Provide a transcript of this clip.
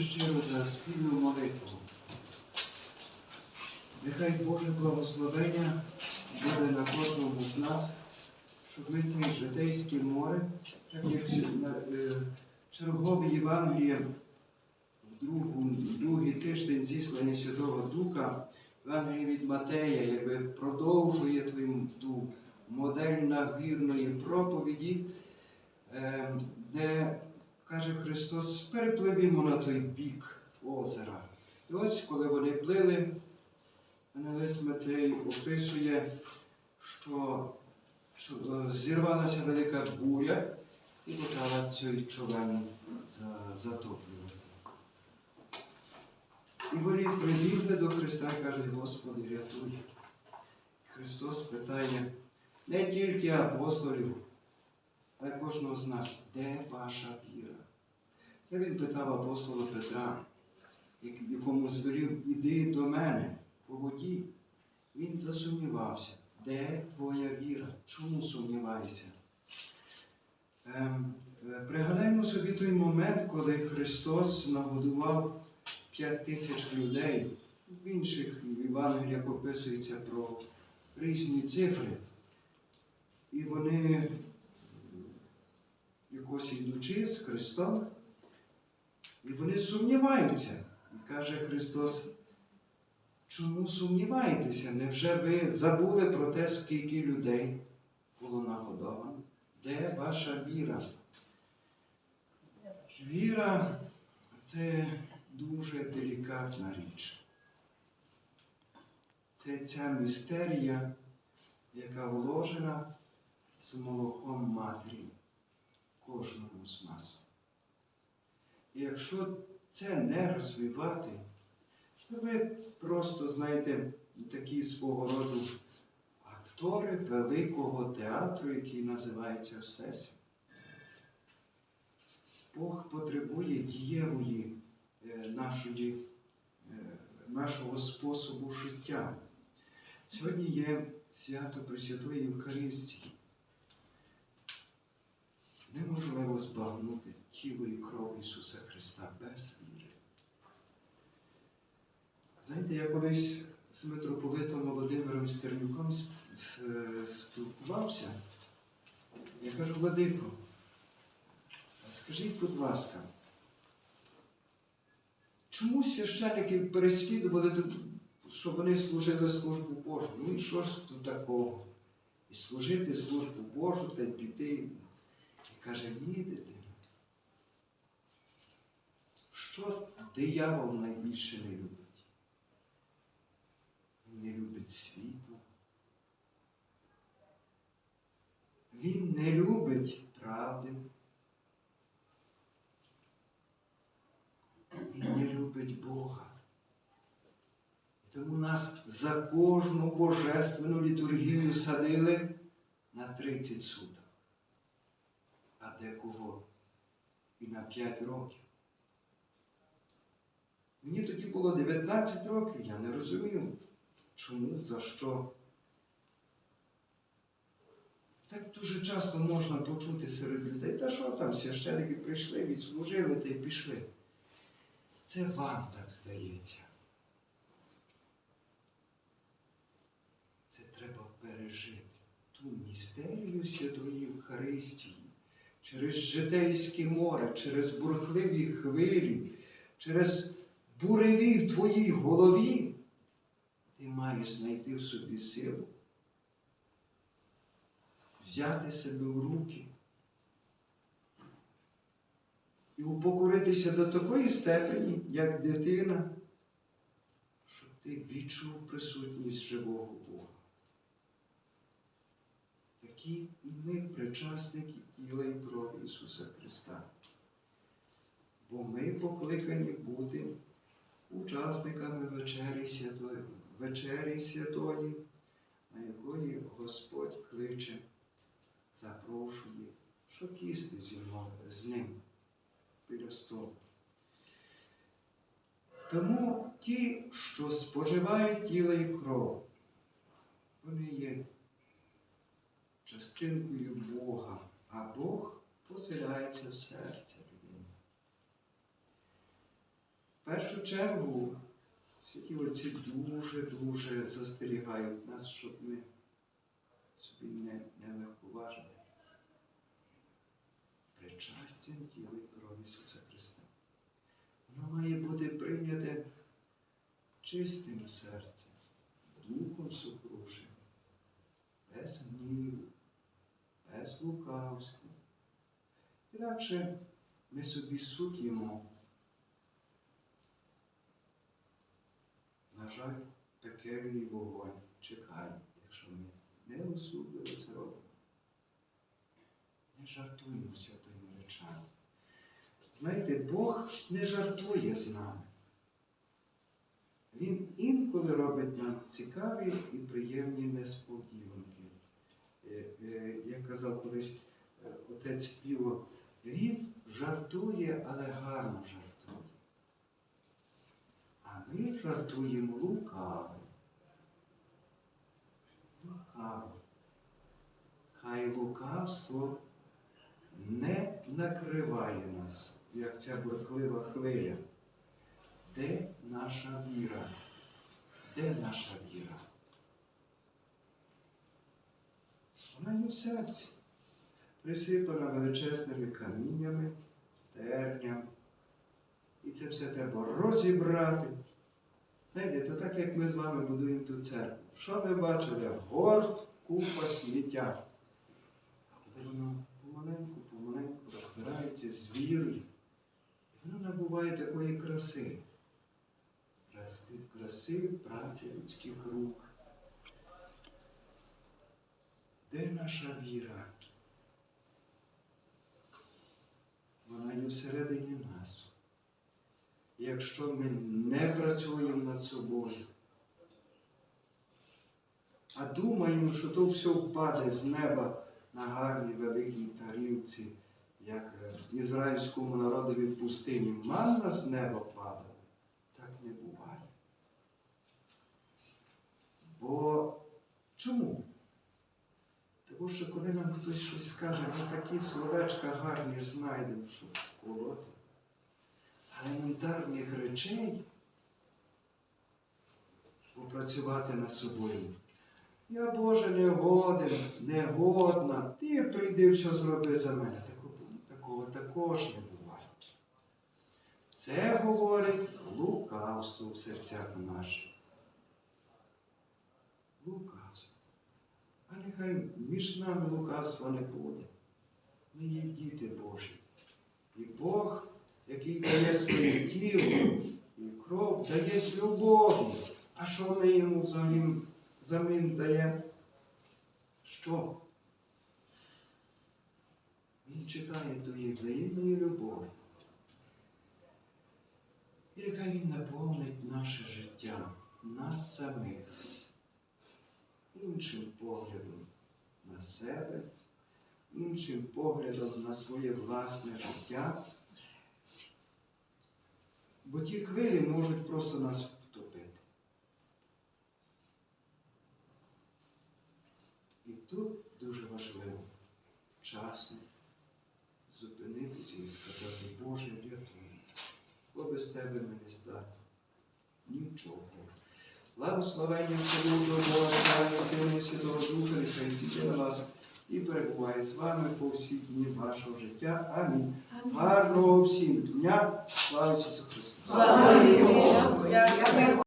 щиро за спільну молитву. Нехай Боже благословення буде на кожному з нас, щоб ми цей житейське море, так як на, е, чергове Євангеліє другий тиждень зіслання Святого Духа, Євангеліє від Матея, якби продовжує твою модель нагірної проповіді, е, де каже Христос, перепливімо на той бік озера. І ось, коли вони плили, Анелис Матей описує, що е, зірвалася велика буря і почала цей човен затоплювати. І вони прибігли до Христа і кажуть, Господи, рятуй. Христос питає не тільки апостолів, але кожного з нас, де ваша віра? Це він питав апостола Петра, якому звелів, іди до мене по воді. Він засумнівався, де твоя віра? Чому сумніваєшся? Ем, е, пригадаємо собі той момент, коли Христос нагодував п'ять тисяч людей. В інших Євангеліях описується про різні цифри. І вони якось йдучи з Христом, і вони сумніваються. І каже Христос, чому сумніваєтеся? Невже ви забули про те, скільки людей було нагодовано? Де ваша віра? Віра це дуже делікатна річ. Це ця містерія, яка вложена з молоком матері кожному з нас. І якщо це не розвивати, то ви просто знаєте такі свого роду актори великого театру, який називається Всесвіт. Бог потребує дієвої е, нашої, е, нашого способу життя. Сьогодні є свято Пресвятої Євхаристії. Неможливо збагнути тіло і кров Ісуса Христа без віри. Знаєте, я колись з митрополитом Володимиром Стернюком спілкувався. Я кажу, Владико, а скажіть, будь ласка, чому священників переслідували, щоб вони служили службу Божу? Ну і що ж тут такого? І служити службу Божу та й піти. І каже, ні, дитина. Що диявол найбільше не любить? Він не любить світло. Він не любить правди. Він не любить Бога. І тому нас за кожну божественну літургію садили на 30 суток, а декого і на 5 років. Мені тоді було 19 років, я не розумів, чому, за що. Так дуже часто можна почути серед людей, та що там, священики прийшли, відслужили та й пішли. Це вам так здається. Це треба пережити ту містерію Святої Євхаристії через житейське море, через бурхливі хвилі, через буреві в твоїй голові. Ти маєш знайти в собі силу, взяти себе в руки і упокоритися до такої степені, як дитина, щоб ти відчув присутність живого Бога. Такі і ми причасники тіла і крові Ісуса Христа. Бо ми покликані бути учасниками вечері святої, вечері святої, на якої Господь кличе, запрошує, щоб їсти зі мною, з ним біля столу. Тому ті, що споживають тіло і кров, вони є частинкою Бога, а Бог поселяється в серці людини. першу чергу святі отці дуже-дуже застерігають нас, щоб ми собі не, не легковажили причастям тіла і крові Ісуса Христа. Воно має бути прийняте чистим серцем, духом сукрушеним, без гніву, без лукавства. Інакше ми собі судимо. На жаль, пекельний вогонь чекає, якщо ми не осудливо це робимо. Не жартуємо святими речами. Знаєте, Бог не жартує з нами. Він інколи робить нам цікаві і приємні несподіванки. Е, е, Як казав колись е, отець Піво, він жартує, але гарно жартує. А ми жартуємо лукаво. Лукаво. Хай лукавство не накриває нас, як ця бурхлива хвиля. Де наша віра? Де наша віра? Вона є в серці, присипана величезними каміннями, терням. І це все треба розібрати. Знаєте, то так як ми з вами будуємо ту церкву. Що ви бачили? Горд, купа сміття. А коли воно помаленьку, помаленьку розбирається з вірою, воно набуває такої краси. Краси, краси праці людських рук. Де наша віра? Вона є всередині нас. Якщо ми не працюємо над собою, а думаємо, що то все впаде з неба на гарній великій тарілці, як ізраїльському народові в пустині манна з неба падала, так не буває. Бо чому? Тому що коли нам хтось щось скаже, ми такі словечка гарні знайдемо, щоб колоти. Елементарних речей попрацювати над собою. Я Боже не годен, не годна, ти прийди все зроби за мене. Такого також не буває. Це говорить лукавство в серцях наших. Лукавство. А нехай між нами лукавства не буде. Ми є діти Божі. І Бог, який дає своє тіло і кров, дає з любові. А що ми йому взамін даємо? Що? Він чекає тої взаємної любові. І нехай він наповнить наше життя, нас самих, іншим поглядом на себе, іншим поглядом на своє власне життя. Бо ті хвилі можуть просто нас втопити. І тут дуже важливо вчасно зупинитися і сказати, Боже, рятуй, бо без тебе не здатні. Нічого. Благословення Всеволодного Бога, Сина і Святого Духа, нехай січе на вас і перебуває з вами по всі дні вашого життя. Амінь. Амінь. Гарного всім дня. Слава Ісусу Христу!